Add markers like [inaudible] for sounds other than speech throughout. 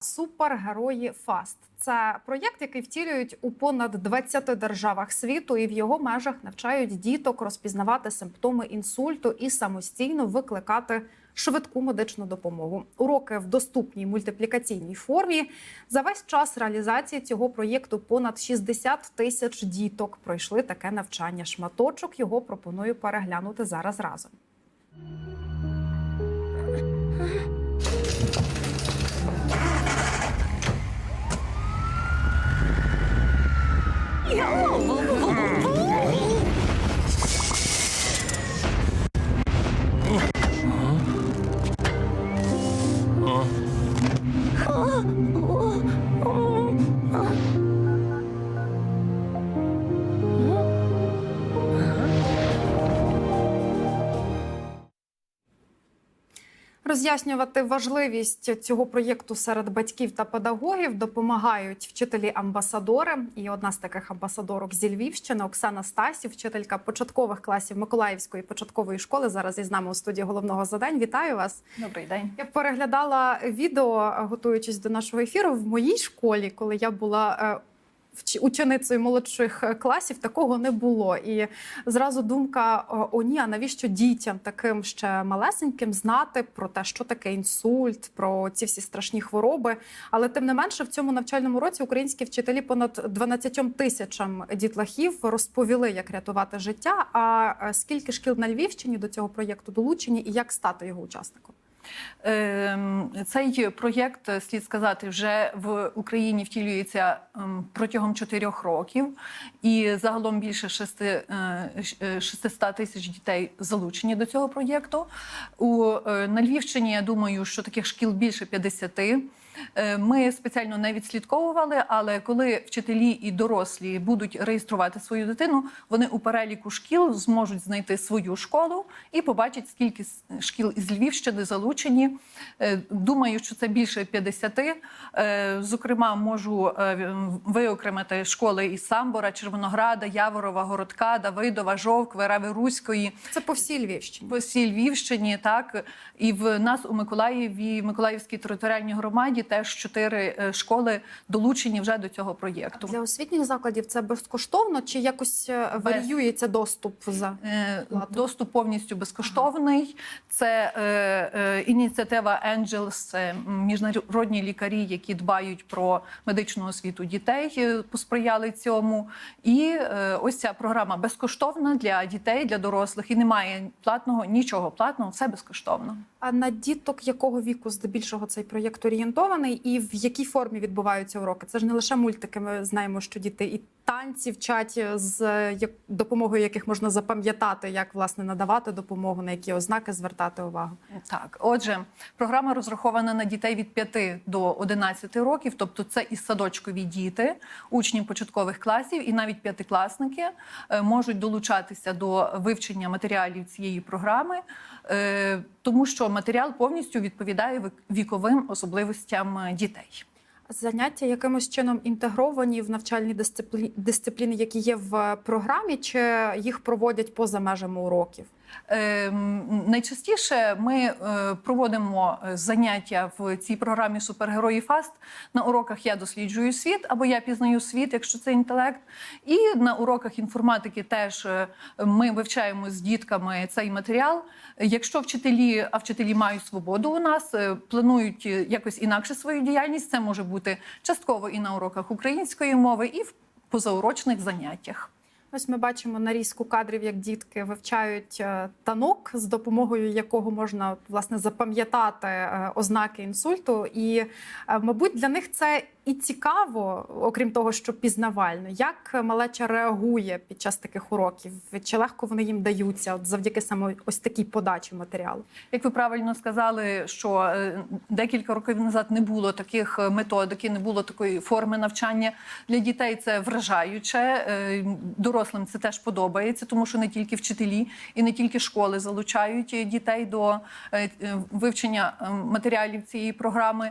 Супергерої Фаст це проєкт, який втілюють у понад 20 державах світу, і в його межах навчають діток розпізнавати симптоми інсульту і самостійно викликати швидку медичну допомогу. Уроки в доступній мультиплікаційній формі. За весь час реалізації цього проєкту понад 60 тисяч діток пройшли таке навчання. Шматочок його пропоную переглянути зараз разом. Роз'яснювати важливість цього проєкту серед батьків та педагогів допомагають вчителі-амбасадори. І одна з таких амбасадорок зі Львівщини Оксана Стасів, вчителька початкових класів Миколаївської початкової школи. Зараз із нами у студії головного задань. Вітаю вас! Добрий день. Я переглядала відео, готуючись до нашого ефіру в моїй школі, коли я була. Е, Ученицею молодших е, класів такого не було, і зразу думка: о, о ні, а навіщо дітям таким ще малесеньким знати про те, що таке інсульт, про ці всі страшні хвороби. Але тим не менше, в цьому навчальному році українські вчителі понад 12 тисячам дітлахів розповіли, як рятувати життя. А е, скільки шкіл на Львівщині до цього проєкту долучені, і як стати його учасником? Ем, Цей проєкт, слід сказати, вже в Україні втілюється ем, протягом чотирьох років, і загалом більше шести, е, е, 600 тисяч дітей залучені до цього проєкту. У, е, На Львівщині, я думаю, що таких шкіл більше 50. Е, Ми спеціально не відслідковували, але коли вчителі і дорослі будуть реєструвати свою дитину, вони у переліку шкіл зможуть знайти свою школу і побачать, скільки шкіл із Львівщини залучені. Е, Думаю, що це більше 50. Е, Зокрема, можу виокремити школи із Самбора, Червонограда, Яворова, Городка, Давидова, Жовкви, Рави Руської Це по всій Львівщині. по всій Львівщині, так і в нас у Миколаєві, Миколаївській територіальній громаді, теж чотири е, школи долучені вже до цього проєкту. Для освітніх закладів це безкоштовно чи якось е, варіюється доступ за Е, Плату. Доступ повністю безкоштовний. Це е, е, ініціатива Angels, це міжнародні лікарі, які дбають про медичну освіту дітей, посприяли цьому. І е, ось ця програма безкоштовна для дітей, для дорослих, і немає платного нічого платного, все безкоштовно. а на діток якого віку здебільшого цей проєкт орієнтований, і в якій формі відбуваються уроки? Це ж не лише мультики. Ми знаємо, що діти і танці вчать з е, допомогою яких можна запам'ятати, як власне надавати допомогу, на які ознаки звертати увагу. Так, отже, програма розрахована на дітей від 5 до 11 років, тобто це і садочкові діти, учні початкових класів, і навіть п'ятикласники е, можуть долучатися до вивчення матеріалів цієї програми, е, тому що матеріал повністю відповідає вік- віковим особливостям е, дітей. Заняття якимось чином інтегровані в навчальні дисципліни, дисципліни, які є в програмі, чи їх проводять поза межами уроків? Ем, Найчастіше ми е, проводимо е, заняття в цій програмі Супергерої Фаст на уроках Я досліджую світ або я пізнаю світ, якщо це інтелект. І на уроках інформатики теж е, ми вивчаємо з дітками цей матеріал. Якщо вчителі, а вчителі мають свободу у нас, планують якось інакше свою діяльність, це може бути частково і на уроках української мови, і в позаурочних заняттях. Ось ми бачимо нарізку кадрів, як дітки вивчають е, танок, з допомогою якого можна власне запам'ятати е, ознаки інсульту. І, е, мабуть, для них це і цікаво, окрім того, що пізнавально, як малеча реагує під час таких уроків, чи легко вони їм даються, от завдяки саме ось такій подачі матеріалу. Як ви правильно сказали, що е, декілька років назад не було таких е, методик, і не було такої форми навчання для дітей. Це вражаюче. Е, Дорослим це теж подобається, тому що не тільки вчителі і не тільки школи залучають дітей до вивчення матеріалів цієї програми.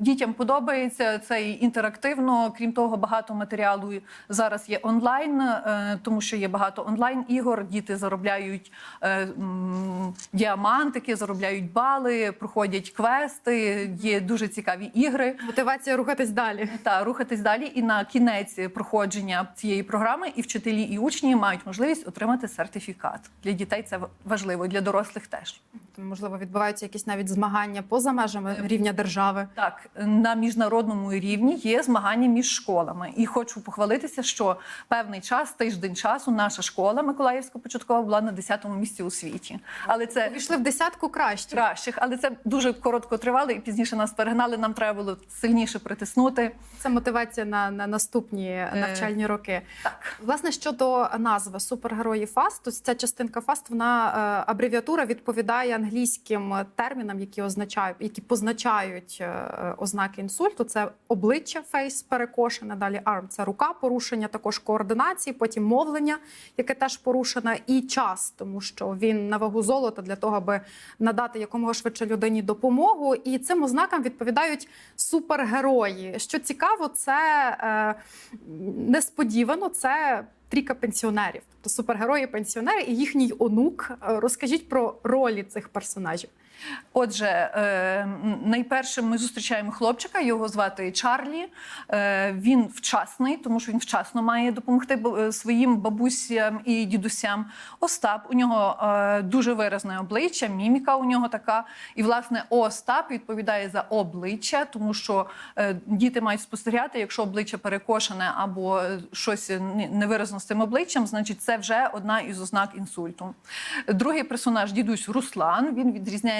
Дітям подобається це і інтерактивно. Крім того, багато матеріалу зараз є онлайн, е, тому що є багато онлайн ігор. Діти заробляють е, діамантики, заробляють бали, проходять квести. Є дуже цікаві ігри. Мотивація рухатись далі. Та рухатись далі. І на кінець проходження цієї програми і вчителі, і учні мають можливість отримати сертифікат. Для дітей це важливо, для дорослих теж. Можливо, відбуваються якісь навіть змагання поза межами рівня держави. Так, на міжнародному рівні є змагання між школами, і хочу похвалитися, що певний час, тиждень часу, наша школа Миколаївська початкова була на 10-му місці у світі. Але це Війшли в десятку кращих. кращих, але це дуже коротко тривало, і пізніше нас перегнали. Нам треба було сильніше притиснути. Це мотивація на, на наступні навчальні роки. Так. Власне, щодо назви супергерої фасту, ця частинка фаст, вона е, абревіатура відповідає англійським термінам, які означають, які позначають е, ознаки інсульту. Це обличчя, фейс перекошене. Далі арм це рука, порушення також координації, потім мовлення, яке теж порушене, і час, тому що він на вагу золота для того, аби надати якомога швидше людині допомогу. І цим ознакам відповідають супергерої. Що цікаво, це е, несподівано. Це трійка пенсіонерів, тобто супергерої пенсіонери і їхній онук. Е, Розкажіть про ролі цих персонажів. Отже, е, найперше ми зустрічаємо хлопчика, його звати Чарлі. Е, Він вчасний, тому що він вчасно має допомогти е, своїм бабусям і дідусям. Остап у нього дуже виразне обличчя, міміка у нього така. І власне Остап відповідає за обличчя, тому що діти мають спостерігати, якщо обличчя перекошене або щось не- невиразно з цим обличчям, значить це вже одна із ознак інсульту. Другий персонаж дідусь Руслан. Він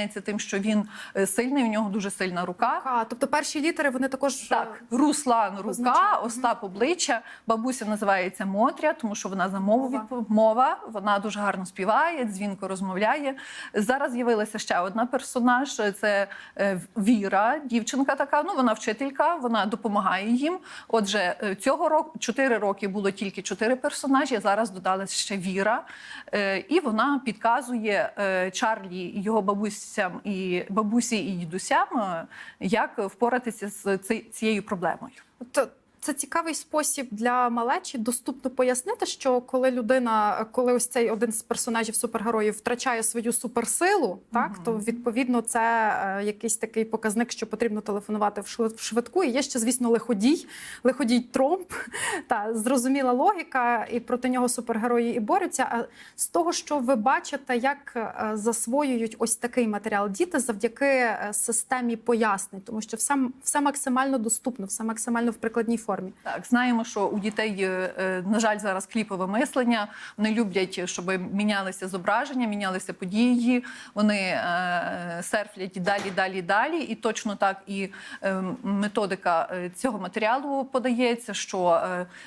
відрізняється тим, що він е, сильний, у нього дуже сильна рука. А, тобто перші літери вони також Так, Руслан рука, Означає. Остап обличчя. Бабуся називається Мотря, тому що вона за мову Мова. мова. Вона дуже гарно співає, дзвінко розмовляє. Зараз з'явилася ще одна персонаж. Це е, Віра, дівчинка така. Ну вона вчителька, вона допомагає їм. Отже, е, цього року чотири роки було тільки чотири персонажі. Зараз додалась ще Віра, Е, і вона підказує е, Чарлі його бабусям і бабусі і дідусям, е, як впоратися з цією проблемою. Це цікавий спосіб для малечі доступно пояснити, що коли людина, коли ось цей один з персонажів супергероїв втрачає свою суперсилу, так Мгм. то відповідно це е, якийсь такий показник, що потрібно телефонувати в швид- швидку. І є ще, звісно, лиходій, лиходій тромп. [laughs] Та зрозуміла логіка, і проти нього супергерої і борються. А з того, що ви бачите, як е, засвоюють ось такий матеріал діти завдяки е, системі пояснень, тому що все, все максимально доступно, все максимально в прикладній формі. Так, знаємо, що у дітей, е, на жаль, зараз кліпове мислення. Вони люблять, щоб мінялися зображення, мінялися події. Вони е, серфлять далі, далі, далі. І точно так і е, методика цього матеріалу подається, що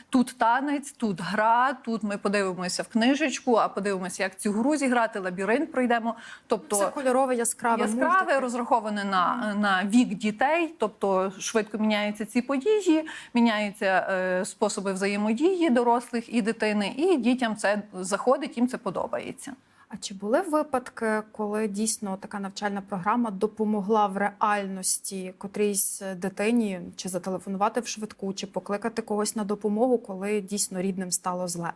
тут танець, тут гра, тут ми подивимося в книжечку, а подивимося, як цю гру зіграти, лабіринт пройдемо. Тобто Все кольорове, яскраве, яскраве, мультики. розраховане на, на вік дітей, тобто швидко міняються ці події, міняються е, способи взаємодії дорослих і дитини, і дітям це заходить, їм це подобається. А чи були випадки, коли дійсно така навчальна програма допомогла в реальності котрійсь дитині чи зателефонувати в швидку, чи покликати когось на допомогу, коли дійсно рідним стало зле?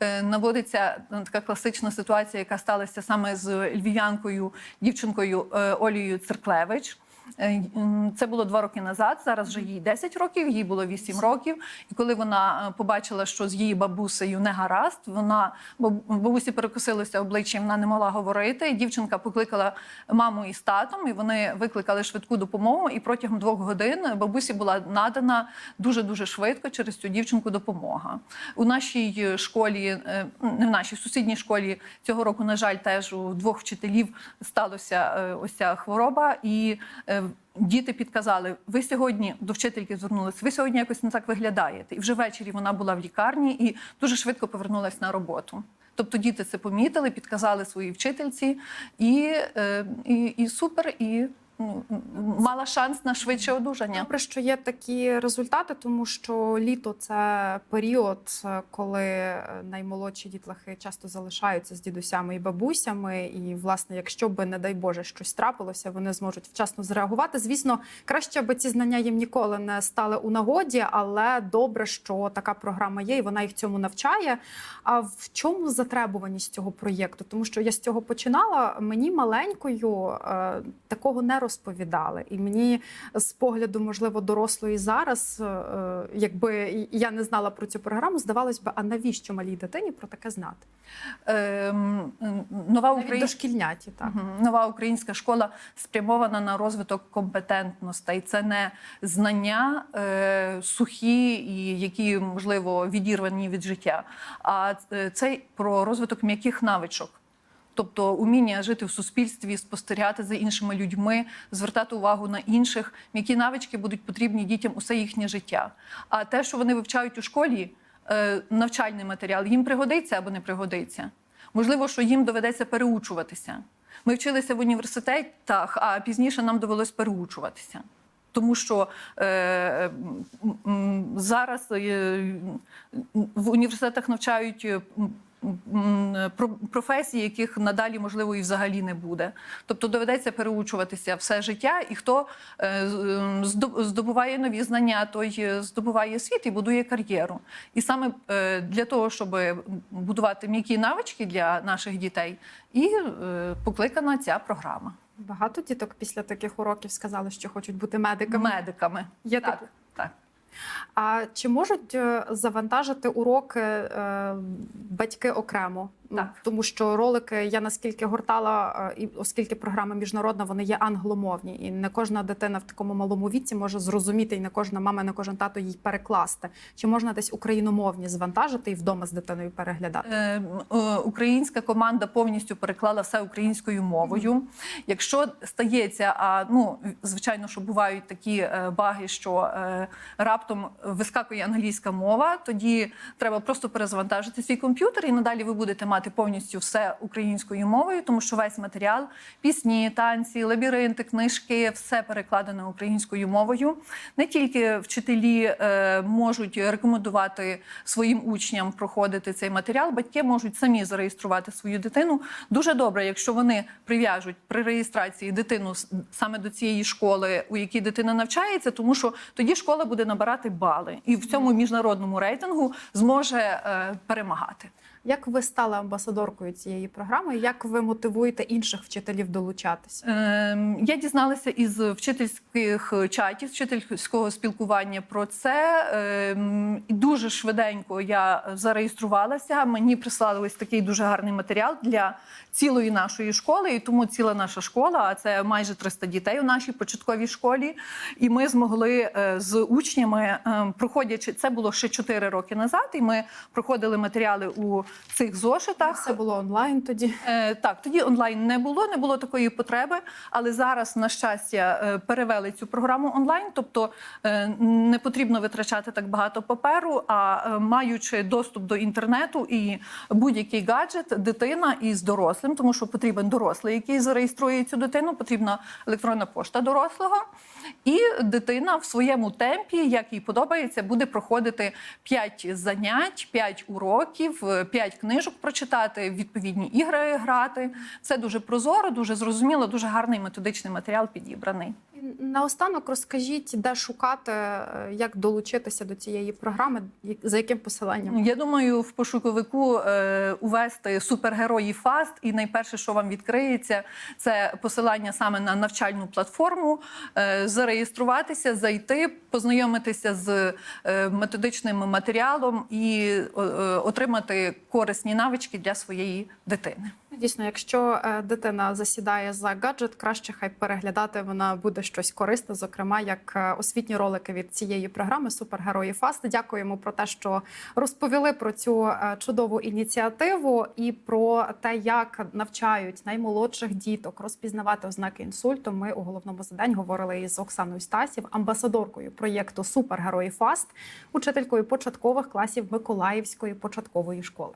Е, Наводиться е, така класична ситуація, яка сталася саме з львів'янкою, дівчинкою е, Олією Церклевич. Е, Це було два роки назад. Зараз вже їй 10 років, їй було 8 років. І коли вона е, побачила, що з її бабусею не гаразд, вона баб- бабусі перекосилося обличчя, вона не могла говорити. Дівчинка покликала маму із татом, і вони викликали швидку допомогу. І протягом двох годин бабусі була надана дуже дуже швидко через цю дівчинку допомога. У нашій школі, е, не в нашій сусідній школі цього року, на жаль, теж у двох вчителів сталося е, ось ця хвороба, і діти підказали: ви сьогодні до вчительки звернулися, ви сьогодні якось не так виглядаєте. І вже ввечері вона була в лікарні і дуже швидко повернулася на роботу. Тобто діти це помітили, підказали своїй вчительці, і, е, і, і супер, і мала шанс на швидше одужання. Добре, що є такі результати, тому що літо це період, коли наймолодші дітлахи часто залишаються з дідусями і бабусями. І, власне, якщо би, не дай Боже, щось трапилося, вони зможуть вчасно зреагувати. Звісно, краще, аби ці знання їм ніколи не стали у нагоді, але добре, що така програма є, і вона їх цьому навчає. А в чому затребуваність цього проєкту? Тому що я з цього починала. Мені маленькою е, такого не розповідали, і мені з погляду, можливо, дорослої зараз, е, якби я не знала про цю програму, здавалось би, а навіщо малій дитині про таке знати? Ем, нова Навіть дошкільняті, так. Нова українська школа спрямована на розвиток компетентностей. Це не знання е, сухі і які можливо відірвані від життя, а е, це про розвиток м'яких навичок. Тобто уміння жити в суспільстві, спостерігати за іншими людьми, звертати увагу на інших. М'які навички будуть потрібні дітям усе їхнє життя. А те, що вони вивчають у школі, е, навчальний матеріал, їм пригодиться або не пригодиться. Можливо, що їм доведеться переучуватися. Ми вчилися в університетах, а пізніше нам довелось переучуватися. Тому що е, зараз е, в університетах навчають е, м, м, про- професії, яких надалі можливо і взагалі не буде. Тобто доведеться переучуватися все життя, і хто е, здобуває нові знання, той е, здобуває світ і будує кар'єру. І саме для того, щоб будувати м'які навички для наших дітей, і покликана ця програма Багато діток після таких уроків сказали, що хочуть бути медиками. медиками. Є Так, так. А чи можуть е, завантажити уроки е, батьки окремо? Так. Тому що ролики я наскільки гортала, е, і оскільки програма міжнародна, вони є англомовні, і не кожна дитина в такому малому віці може зрозуміти, і не кожна мама, не кожен тато їй перекласти. Чи можна десь україномовні звантажити і вдома з дитиною переглядати? Е, е, Українська команда повністю переклала все українською мовою. Якщо стається, а ну звичайно, що бувають такі е, баги, що е, раптом вискакує англійська мова, тоді треба просто перезвантажити свій комп'ютер, і надалі ви будете мати повністю все українською мовою, тому що весь матеріал, пісні, танці, лабіринти, книжки, все перекладено українською мовою. Не тільки вчителі е, можуть рекомендувати своїм учням проходити цей матеріал, батьки можуть самі зареєструвати свою дитину. Дуже добре, якщо вони прив'яжуть при реєстрації дитину саме до цієї школи, у якій дитина навчається, тому що тоді школа буде набирати бали і в цьому міжнародному рейтингу зможе е, перемагати. Як ви стали амбасадоркою цієї програми? Як ви мотивуєте інших вчителів долучатися? Ем, Я дізналася із вчительських чатів, вчительського спілкування про це. Ем, Дуже швиденько я зареєструвалася. Мені прислали ось такий дуже гарний матеріал для цілої нашої школи. І тому ціла наша школа, а це майже 300 дітей у нашій початковій школі. І ми змогли е, з учнями, ем, проходячи це було ще 4 роки назад. І ми проходили матеріали у цих зошитах. Все було онлайн тоді. Е, так, тоді онлайн не було, не було такої потреби. Але зараз, на щастя, е, перевели цю програму онлайн, тобто е, не потрібно витрачати так багато паперу. А е, маючи доступ до інтернету і будь-який гаджет, дитина із дорослим, тому що потрібен дорослий, який зареєструє цю дитину, потрібна електронна пошта дорослого. І дитина в своєму темпі, як їй подобається, буде проходити 5 занять, 5 уроків, 5 книжок прочитати, відповідні ігри грати. Це дуже прозоро, дуже зрозуміло, дуже гарний методичний матеріал підібраний. Наостанок розкажіть, де шукати, е, як долучитися до цієї програми, за яким посиланням? Я думаю, в пошуковику е, увести супергерої Фаст, і найперше, що вам відкриється, це посилання саме на навчальну платформу, е, зареєструватися, зайти, познайомитися з е, методичним матеріалом і е, отримати корисні навички для своєї дитини. Дійсно, якщо е, дитина засідає за гаджет, краще хай переглядати вона буде щось корисне, зокрема як е, освітні ролики від цієї програми Супергерої Фаст. Дякуємо про те, що розповіли про цю е, чудову ініціативу і про те, як навчають наймолодших діток розпізнавати ознаки інсульту. Ми у головному задань говорили із Оксаною Стасів, амбасадоркою проєкту Супергерої Фаст, учителькою початкових класів Миколаївської початкової школи.